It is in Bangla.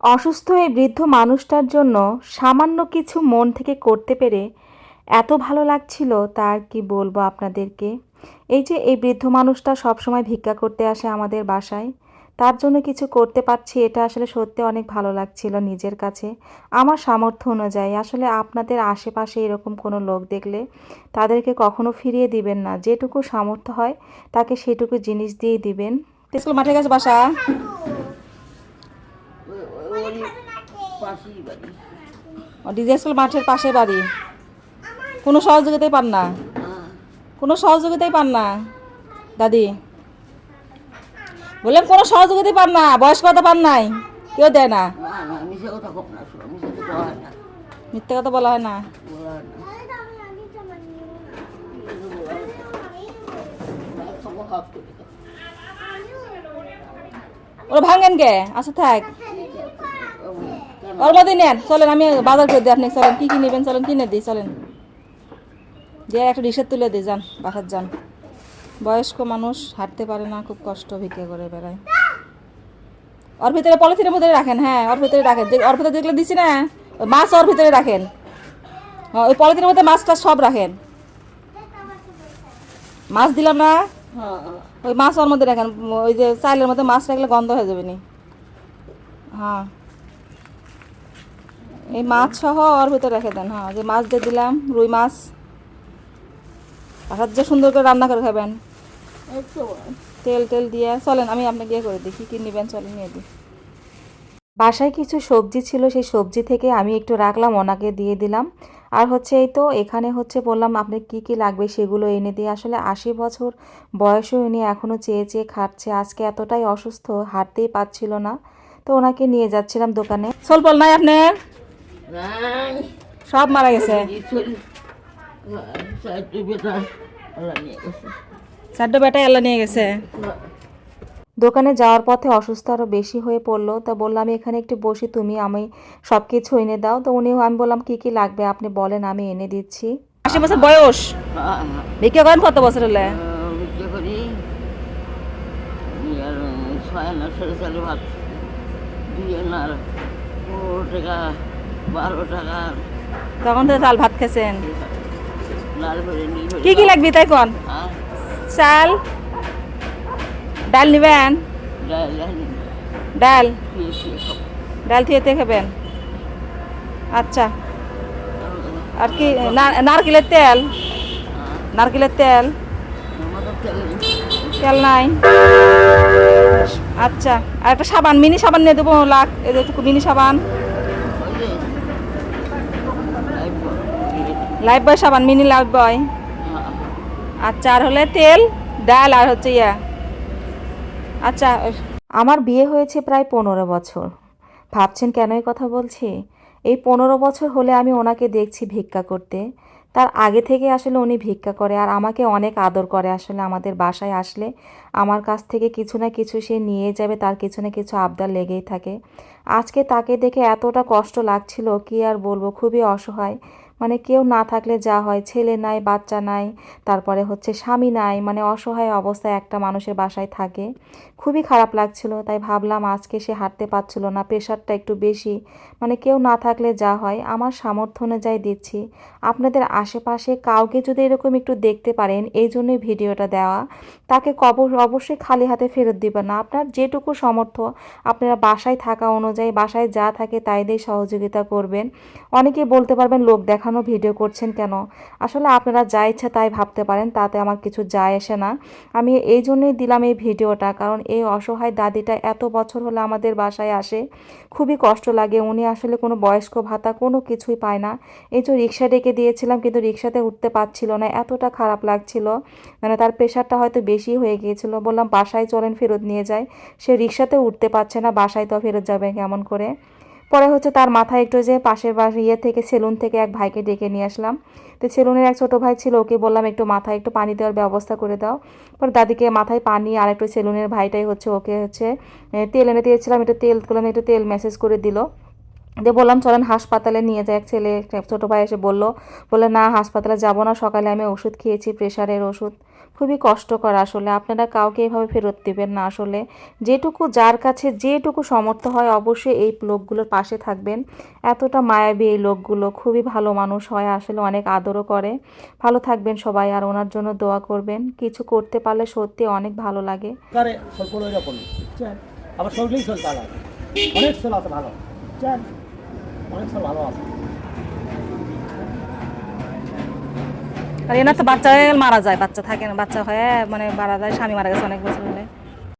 অসুস্থ এই বৃদ্ধ মানুষটার জন্য সামান্য কিছু মন থেকে করতে পেরে এত ভালো লাগছিল, তার কি বলব আপনাদেরকে? এই যে এই বৃদ্ধ মানুষটা সবসময় ভিক্ষা করতে আসে আমাদের বাসায়, তার জন্য কিছু করতে পারছি, এটা আসলে সত্যি অনেক ভালো লাগছিল নিজের কাছে। আমার সামর্থ্য অনুযায়ী, আসলে আপনাদের আশেপাশে এরকম কোনো লোক দেখলে তাদেরকে কখনো ফিরিয়ে দিবেন না, যেটুকু সামর্থ্য হয় তাকে সেটুকু জিনিস দিয়েই দিবেন। মাঠে গেছে বাসা। পাশেই মাঠের পাশে বাড়ি। কোনো সহযোগিতাই পান না? কোনো সহযোগিতাই পান না? দাদি। বললাম, কোনো সহযোগিতাই পান না? বয়স্ক কথা পান নাই? কেউ দেয় না? মিথ্যে কথা বলা হয় না। ওরা ভাঙেন কে? আচ্ছা থাক? ওর মধ্যে নেন চলেন আমি বাজার করে দিই আপনি চলেন কী কী নেবেন চলেন কিনে দিই চলেন। দিয়ে একটা রিক্সা তুলে দিই যান বাসার যান। বয়স্ক মানুষ হাঁটতে পারে না খুব কষ্ট ভিক্ষা করে বেড়ায়। ওর ভিতরে পলিথিনের ভিতরে রাখেন হ্যাঁ ওর ভিতরে রাখেন। ওর ভিতরে যেগুলো দিছি না মাছ ওর ভিতরে রাখেন। হ্যাঁ, ওই পলিথিনের মধ্যে মাছ টাছ সব রাখেন। মাছ দিলাম না। ওই মাছ ওর মধ্যে রাখেন ওই যে চাইলের মধ্যে মাছ রাখলে গন্ধ হয়ে যাবে নি। হ্যাঁ। এই মাছ সহ ওর ভিতরে রেখে দেন হ্যাঁ যে মাছ দিয়ে দিলাম রুই মাছ। আর যে সুন্দর করে রান্না করে খাবেন। তেল টেল দিয়ে চলেন আমি আপনাকে ইয়ে করে দিই কী কী নেবেন চলেন নিয়ে দিই। বাসায় কিছু সবজি ছিল সেই সবজি থেকে আমি একটু রাখলাম ওনাকে দিয়ে দিলাম। আর হচ্ছে এই তো এখানে হচ্ছে বললাম আপনার কি কি লাগবে? সেগুলো এনে দিয়ে আসলে আশি বছর বয়সে উনি এখনও চেয়ে চেয়ে খাচ্ছে আজকে এতটাই অসুস্থ হাঁটতেই পাচ্ছিল না। তো ওনাকে নিয়ে যাচ্ছিলাম দোকানে। সলপল নাই আপনার। সব মারা গেছে। চারটে বেটা আল্লাহ নিয়ে গেছে। দোকানে যাওয়ার পথে অসুস্থ আরও বেশি হয়ে পড়ল। তা বললাম এখানে একটু বসি তুমি আমি সব কিছু এনে দাও। তো উনিও আমি বললাম কি কি লাগবে? আপনি বলেন আমি এনে দিচ্ছি। আশি বছর বয়স। ভিক্ষা করেন কত বছর হলে? ছয় না সাড়ে চালে ভাত দুই টাকা। বারো টাকা। তখন তো চাল ভাত খেয়েছেন করে কি কি লাগবে তাই কোন? চাল? ডাল নিবেন? ডাল ডাল থিয়েতে খাবেন? আচ্ছা। আর কি না- নারকেলের তেল? নারকেলের তেল? তেল তেল নাই? আচ্ছা। আর একটা সাবান মিনি সাবান নিয়ে দেবো লাখ এটুকু মিনি সাবান। লাইফ বয় সাবান মিনি লাইফ বয়। আচ্ছা আর হলে তেল ডাল আর হচ্ছে ইয়া। আচ্ছা আমার বিয়ে হয়েছে প্রায় পনেরো বছর। ভাবছেন কেন এই কথা বলছি? এই পনেরো বছর হলে আমি ওনাকে দেখছি ভিক্ষা করতে। তার আগে থেকে আসলে উনি ভিক্ষা করে আর আমাকে অনেক আদর করে আসলে আমাদের বাসায় আসলে। আমার কাছ থেকে কিছু না কিছু সে নিয়ে যাবে তার কিছু না কিছু আবদার লেগেই থাকে। আজকে তাকে দেখে এতটা কষ্ট লাগছিল কি আর বলব খুবই অসহায়। মানে কেউ না থাকলে যা হয়, ছেলে নাই, বাচ্চা নাই, তারপরে হচ্ছে স্বামী নাই মানে অসহায় অবস্থায় একটা মানুষের বাসায় থাকে। খুবই খারাপ লাগছিল, তাই ভাবলাম আজকে সে হাঁটতে পারছিল না, প্রেশারটা একটু বেশি। মানে কেউ না থাকলে যা হয়, আমার সামর্থ্য অনুযায়ী দিচ্ছি। আপনাদের আশেপাশে কাউকে যদি এরকম একটু দেখতে পারেন, এই জন্যই ভিডিওটা দেওয়া। তাকে কবর অবশ্যই খালি হাতে ফেরত দিবেন না। আপনার যেটুকু সামর্থ্য, আপনারা বাসায় থাকা অনুযায়ী, বাসায় যা থাকে তাই দিয়ে সহযোগিতা করবেন। অনেকেই বলতে পারবেন, লোক দেখানো ভিডিও করছেন কেন? আসলে আপনারা যা ইচ্ছা তাই ভাবতে পারেন, তাতে আমার কিছু যায় আসে না। আমি এই জন্যই দিলাম এই ভিডিওটা, কারণ এই অসহায় দাদিটা এত বছর হলে আমাদের বাসায় আসে। খুবই কষ্ট লাগে, উনি আসলে কোনো বয়স্ক ভাতা কোনো কিছুই পায় না। এই যে রিক্সা ডেকে দিয়েছিলাম, কিন্তু রিক্সাতে উঠতে পারছিল না, এতটা খারাপ লাগছিল। মানে তার প্রেশারটা হয়তো বেশি হয়ে গিয়েছিল। বললাম, বাসায় চলেন, ফেরত নিয়ে যায় সে রিক্সাতে উঠতে পারছে না, বাসায় তো ফেরত যাবে কেমন করে? পরে হচ্ছে তার মাথায় একটু যে পাশের বাস ইয়ে থেকে, সেলুন থেকে এক ভাইকে ডেকে নিয়ে আসলাম। তো সেলুনের এক ছোটো ভাই ছিল, ওকে বললাম একটু মাথায় একটু পানি দেওয়ার ব্যবস্থা করে দাও। পরে দাদিকে মাথায় পানি আর একটু সেলুনের ভাইটাই হচ্ছে ওকে হচ্ছে তেল এনে দিয়েছিলাম, একটু তেল করলাম একটু তেল মেসেজ করে দিল। দিয়ে বললাম, চলেন হাসপাতালে নিয়ে যায় এক ছেলে ছোটো ভাই এসে বলল বলে না, হাসপাতালে যাব না, সকালে আমি ওষুধ খেয়েছি প্রেশারের ওষুধ। খুবই কষ্টকর আসলে। আপনারা কাউকে এভাবে ফেরত দিবেন না আসলে। যেটুকু যার কাছে যেটুকু সমর্থ হয়, অবশ্যই এই লোকগুলোর পাশে থাকবেন। এতটা মায়াবী এই লোকগুলো, খুবই ভালো মানুষ হয়, আসলে অনেক আদরও করে। ভালো থাকবেন সবাই, আর ওনার জন্য দোয়া করবেন। কিছু করতে পারলে সত্যি অনেক ভালো লাগে। অনেক ভালো বুঝছেন অনেক সেল ভালো আছে আর এনার তো বাচ্চা হয়ে মারা যায়, বাচ্চা থাকে না, বাচ্চা হয়ে মানে মারা যায়, স্বামী মারা গেছে অনেক বছর হলে।